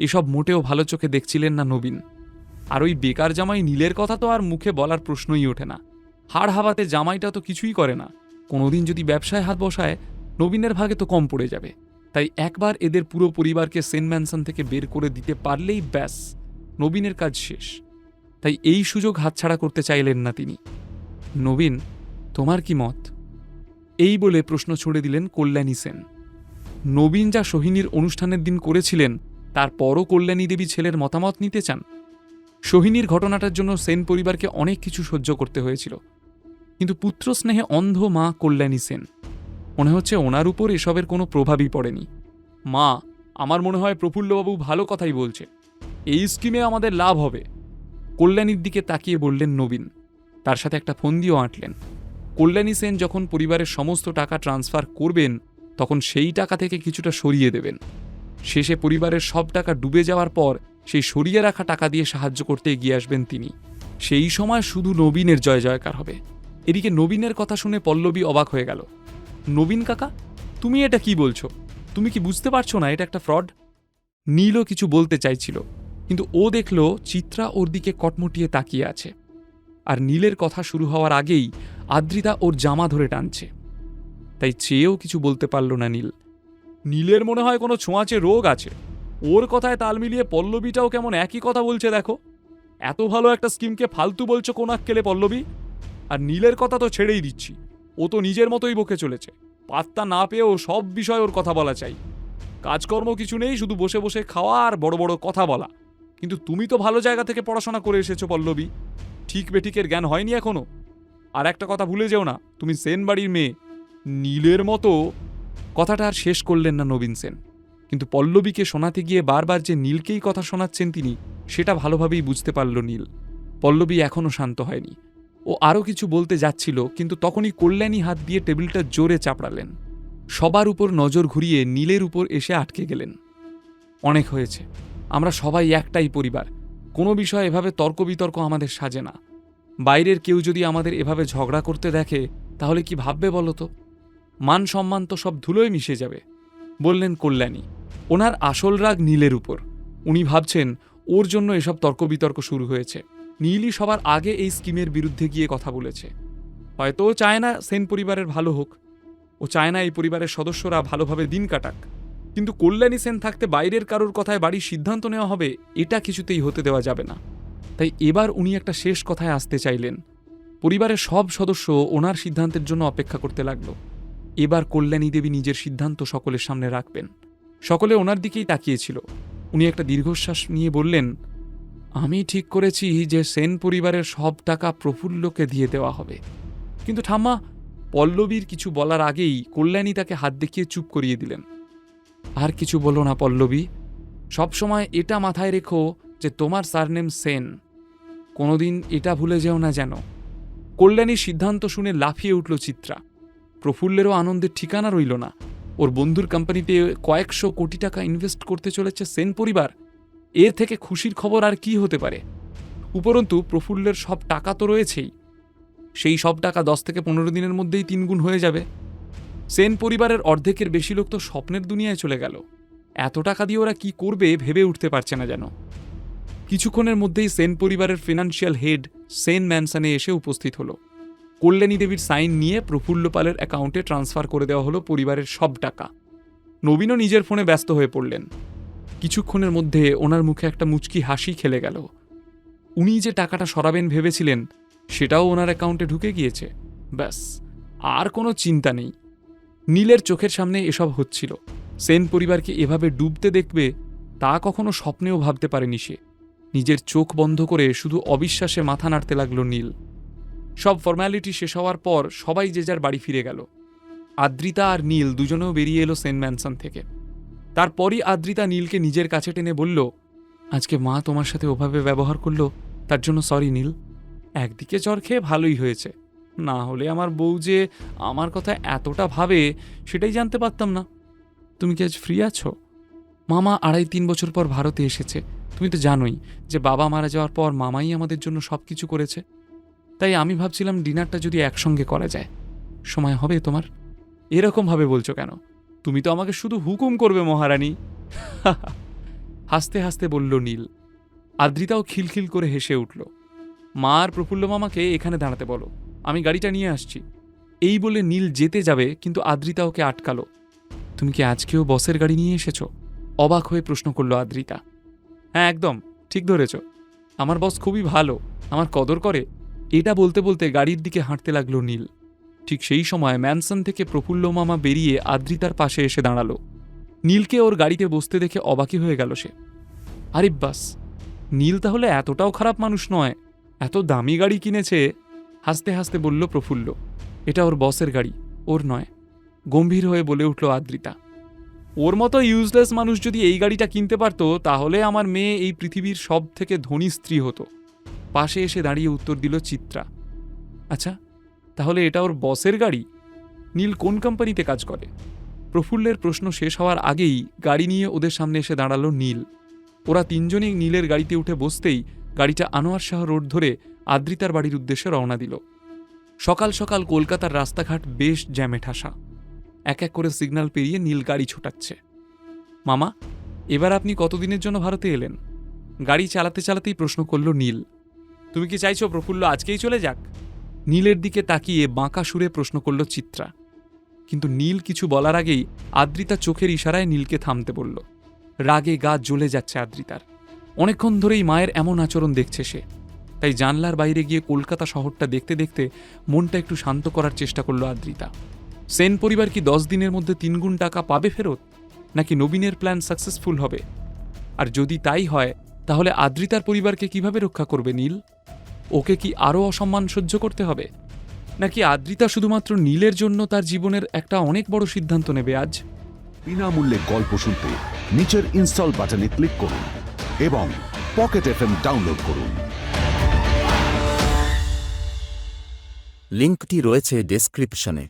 এসব মোটেও ভালো চোখে দেখছিলেন না নবীন। আর ওই বেকার জামাই নীলের কথা তো আর মুখে বলার প্রশ্নই ওঠে না। হাড় হাওয়াতে জামাইটা তো কিছুই করে না। কোনোদিন যদি ব্যবসায় হাত বসায়, নবীনের ভাগে তো কম পড়ে যাবে। তাই একবার এদের পুরো পরিবারকে সেন্ট ম্যানসন থেকে বের করে দিতে পারলেই ব্যাস, নবীনের কাজ শেষ। তাই এই সুযোগ হাতছাড়া করতে চাইলেন না তিনি। নবীন, তোমার কি মত? এই বলে প্রশ্ন ছুড়ে দিলেন কল্যাণী সেন। নবীন যা সোহিনীর অনুষ্ঠানের দিন করেছিলেন তারপরও কল্যাণী দেবী ছেলের মতামত নিতে চান। সোহিনীর ঘটনাটার জন্য সেন পরিবারকে অনেক কিছু সহ্য করতে হয়েছিল। কিন্তু পুত্র স্নেহে অন্ধ মা কল্যাণী সেন। মনে হচ্ছে ওনার উপর এসবের কোনো প্রভাবই পড়েনি। মা, আমার মনে হয় প্রফুল্লবাবু ভালো কথাই বলছে। এই স্কিমে আমাদের লাভ হবে। কল্যাণীর দিকে তাকিয়ে বললেন নবীন। তার সাথে একটা ফন্দিও আঁটলেন। কল্যাণী সেন যখন পরিবারের সমস্ত টাকা ট্রান্সফার করবেন, তখন সেই টাকা থেকে কিছুটা সরিয়ে দেবেন। শেষে পরিবারের সব টাকা ডুবে যাওয়ার পর সেই সরিয়ে রাখা টাকা দিয়ে সাহায্য করতে এগিয়ে আসবেন তিনি। সেই সময় শুধু নবীনের জয় জয়কার হবে। এদিকে নবীনের কথা শুনে পল্লবী অবাক হয়ে গেল। নবীন কাকা, তুমি এটা কি বলছো? তুমি কি বুঝতে পারছ না এটা একটা ফ্রড? নীলও কিছু বলতে চাইছিল, কিন্তু ও দেখল চিত্রা ওর দিকে কটমটিয়ে তাকিয়ে আছে। আর নীলের কথা শুরু হওয়ার আগেই আদ্রিতা ওর জামা ধরে টানছে। তাই চেয়েও কিছু বলতে পারল না নীল। নীলের মনে হয় কোনো ছোঁয়াচে রোগ আছে। ওর কথায় তাল মিলিয়ে পল্লবীটাও কেমন একই কথা বলছে, দেখো। এত ভালো একটা স্কিমকে ফালতু বলছো কোন আক্কেলে, পল্লবী? আর নীলের কথা তো ছেড়েই দিচ্ছি। ও তো নিজের মতোই বকে চলেছে। পাত্তা না পেয়েও সব বিষয় ওর কথা বলা চাই। কাজকর্ম কিছু নেই, শুধু বসে বসে খাওয়া আর বড় বড় কথা বলা। কিন্তু তুমি তো ভালো জায়গা থেকে পড়াশোনা করে এসেছ, পল্লবী। ঠিক বেঠিকের জ্ঞান হয়নি এখনও। আর একটা কথা ভুলে যেও না, তুমি সেন বাড়ির মেয়ে। নীলের মতো কথাটা আর শেষ করলেন না নবীন সেন। কিন্তু পল্লবীকে শোনাতে গিয়ে বারবার যে নীলকেই কথা শোনাচ্ছেন তিনি, সেটা ভালোভাবেই বুঝতে পারল নীল। পল্লবী এখনও শান্ত হয়নি। ও আরও কিছু বলতে যাচ্ছিল, কিন্তু তখনই কল্যাণী হাত দিয়ে টেবিলটা জোরে চাপড়ালেন। সবার উপর নজর ঘুরিয়ে নীলের উপর এসে আটকে গেলেন। অনেক হয়েছে। আমরা সবাই একটাই পরিবার। কোনো বিষয়ে এভাবে তর্ক বিতর্ক আমাদের সাজে না। বাইরের কেউ যদি আমাদের এভাবে ঝগড়া করতে দেখে, তাহলে কি ভাববে বলো তো? মান সম্মান তো সব ধুলোয় মিশে যাবে। বললেন কল্যাণী, ওনার আসল রাগ নীলের উপর। উনি ভাবছেন, ওর জন্য এসব তর্ক বিতর্ক শুরু হয়েছে। নীলই সবার আগে এই স্কিমের বিরুদ্ধে গিয়ে কথা বলেছে। হয়তো ও চায় না সেন পরিবারের ভালো হোক। ও চায় না এই পরিবারের সদস্যরা ভালোভাবে দিন কাটাক। কিন্তু কল্যাণী সেন থাকতে বাইরের কারোর কথায় বাড়ির সিদ্ধান্ত নেওয়া হবে, এটা কিছুতেই হতে দেওয়া যাবে না। তাই এবার উনি একটা শেষ কথায় আসতে চাইলেন। পরিবারের সব সদস্য ওনার সিদ্ধান্তের জন্য অপেক্ষা করতে লাগল। এবার কল্যাণী দেবী নিজের সিদ্ধান্ত সকলের সামনে রাখবেন। সকলে ওনার দিকেই তাকিয়েছিল। উনি একটা দীর্ঘশ্বাস নিয়ে বললেন, আমি ঠিক করেছি যে সেন পরিবারের সব টাকা প্রফুল্লকে দিয়ে দেওয়া হবে। কিন্তু ঠাম্মা, পল্লবীর কিছু বলার আগেই কল্যাণী তাকে হাত দেখিয়ে চুপ করিয়ে দিলেন। আর কিছু বলো না পল্লবী, সবসময় এটা মাথায় রেখো যে তোমার সারনেম সেন। কোনোদিন এটা ভুলে যেও না যেন। কল্যাণীর সিদ্ধান্ত শুনে লাফিয়ে উঠল চিত্রা। প্রফুল্লেরও আনন্দের ঠিকানা রইল না। ওর বন্ধুর কোম্পানিতে কয়েকশো কোটি টাকা ইনভেস্ট করতে চলেছে সেন পরিবার। এর থেকে খুশির খবর আর কি হতে পারে? উপরন্তু, প্রফুল্লের সব টাকা তো রয়েছেই। সেই সব টাকা দশ থেকে পনেরো দিনের মধ্যেই তিনগুণ হয়ে যাবে। সেন পরিবারের অর্ধেকের বেশি লোক তো স্বপ্নের দুনিয়ায় চলে গেল। এত টাকা দিয়ে ওরা কি করবে ভেবে উঠতে পারছে না যেন। কিছুক্ষণের মধ্যেই সেন পরিবারের ফিনান্সিয়াল হেড সেন ম্যানসনে এসে উপস্থিত হলো। কল্যাণী দেবীর সাইন নিয়ে প্রফুল্ল পালের অ্যাকাউন্টে ট্রান্সফার করে দেওয়া হলো পরিবারের সব টাকা। নবীনও নিজের ফোনে ব্যস্ত হয়ে পড়লেন। কিছুক্ষণের মধ্যে ওনার মুখে একটা মুচকি হাসি খেলে গেল। উনি যে টাকাটা সরাবেন ভেবেছিলেন, সেটাও ওনার অ্যাকাউন্টে ঢুকে গিয়েছে। ব্যাস, আর কোনো চিন্তা নেই। নীলের চোখের সামনে এসব হচ্ছিল। সেন পরিবারকে এভাবে ডুবতে দেখবে, তা কখনো স্বপ্নেও ভাবতে পারেনি সে। নিজের চোখ বন্ধ করে শুধু অবিশ্বাসে মাথা নাড়তে লাগল নীল। সব ফর্ম্যালিটি শেষ হওয়ার পর সবাই যে যার বাড়ি ফিরে গেল। আদ্রিতা আর নীল দুজনেও বেরিয়ে এলো সেন্ট ম্যানসন থেকে। তারপরই আদ্রিতা নীলকে নিজের কাছে টেনে বলল, আজকে মা তোমার সাথে ওভাবে ব্যবহার করল, তার জন্য সরি নীল। একদিকে জ্বর খেয়ে ভালোই হয়েছে। না হলে আমার বউ যে আমার কথা এতটা ভাবে, সেটাই জানতে পারতাম না। তুমি কি আজ ফ্রি আছো? মামা আড়াই তিন বছর পর ভারতে এসেছে। তুমি তো জানোই যে বাবা মারা যাওয়ার পর মামাই আমাদের জন্য সব কিছু করেছে। তাই আমি ভাবছিলাম ডিনারটা যদি একসঙ্গে করা যায়। সময় হবে তোমার? এরকমভাবে বলছো কেন? তুমি তো আমাকে শুধু হুকুম করবে, মহারানী। হাসতে হাসতে বলল নীল। আদ্রিতাও খিলখিল করে হেসে উঠল। মা আর প্রফুল্ল মামাকে এখানে দাঁড়াতে বলো। আমি গাড়িটা নিয়ে আসছি। এই বলে নীল যেতে যাবে, কিন্তু আদ্রিতা ওকে আটকালো। তুমি কি আজকেও বসের গাড়ি নিয়ে এসেছ? অবাক হয়ে প্রশ্ন করল আদ্রিতা। হ্যাঁ একদম। ঠিক ধরেছ। আমার বস খুবই ভালো। আমার কদর করে। এটা বলতে বলতে গাড়ির দিকে হাঁটতে লাগল নীল। ঠিক সেই সময় ম্যানসন থেকে প্রফুল্ল মামা বেরিয়ে আদ্রিতার পাশে এসে দাঁড়াল। নীলকে ওর গাড়িতে বসতে দেখে অবাকি হয়ে গেল সে। আরে বাস, নীল তাহলে এতটাও খারাপ মানুষ নয়। এত দামি গাড়ি কিনেছে। হাসতে হাসতে বলল প্রফুল্ল, এটা ওর বসের গাড়ি, ওর নয়। গম্ভীর হয়ে বলে উঠল আদ্রিতা, ওর মতো ইউজলেস মানুষ যদি এই গাড়িটা কিনতে পারতো, তাহলে আমার মেয়ে এই পৃথিবীর সব থেকে ধনী স্ত্রী হতো। পাশে এসে দাঁড়িয়ে উত্তর দিল চিত্রা। আচ্ছা তাহলে এটা ওর বসের গাড়ি? নীল কোন কোম্পানিতে কাজ করে? প্রফুল্লের প্রশ্ন শেষ হওয়ার আগেই গাড়ি নিয়ে ওদের সামনে এসে দাঁড়াল নীল। ওরা তিনজনেই নীলের গাড়িতে উঠে বসতেই গাড়িটা আনোয়ার শাহ রোড ধরে আদ্রিতার বাড়ির উদ্দেশ্যে রওনা দিল। সকাল সকাল কলকাতার রাস্তাঘাট বেশ জ্যামে ঠাসা এক এক করে সিগন্যাল পেরিয়ে নীল গাড়ি ছোটাচ্ছে। মামা, এবার আপনি কতদিনের জন্য ভারতে এলেন? গাড়ি চালাতে চালাতেই প্রশ্ন করল নীল। তুমি কি চাইছো প্রফুল্ল আজকেই চলে যাক? নীলের দিকে তাকিয়ে বাঁকা সুরে প্রশ্ন করল চিত্রা। কিন্তু নীল কিছু বলার আগেই আদ্রিতা চোখের ইশারায় নীলকে থামতে বলল। রাগে গা জ্বলে যাচ্ছে আদ্রিতার। অনেকক্ষণ ধরেই মায়ের এমন আচরণ দেখছে সে। তাই জানলার বাইরে গিয়ে কলকাতা শহরটা দেখতে দেখতে মনটা একটু শান্ত করার চেষ্টা করল আদ্রিতা। সেন পরিবার কি দশ দিনের মধ্যে তিনগুণ টাকা পাবে ফেরত? নাকি নবীনের প্ল্যান সাকসেসফুল হবে? আর যদি তাই হয়, তাহলে আদ্রিতার পরিবারকে কীভাবে রক্ষা করবে নীল? ওকে কি আরও অসম্মান সহ্য করতে হবে? নাকি আদ্রিতা শুধুমাত্র নীলের জন্য তার জীবনের একটা অনেক বড় সিদ্ধান্ত নেবে আজ? বিনামূল্যে গল্প শুনতে নিচের ইনস্টল বাটনে ক্লিক করুন এবং পকেট এফ ডাউনলোড করুন। লিঙ্কটি রয়েছে ডেসক্রিপশনে।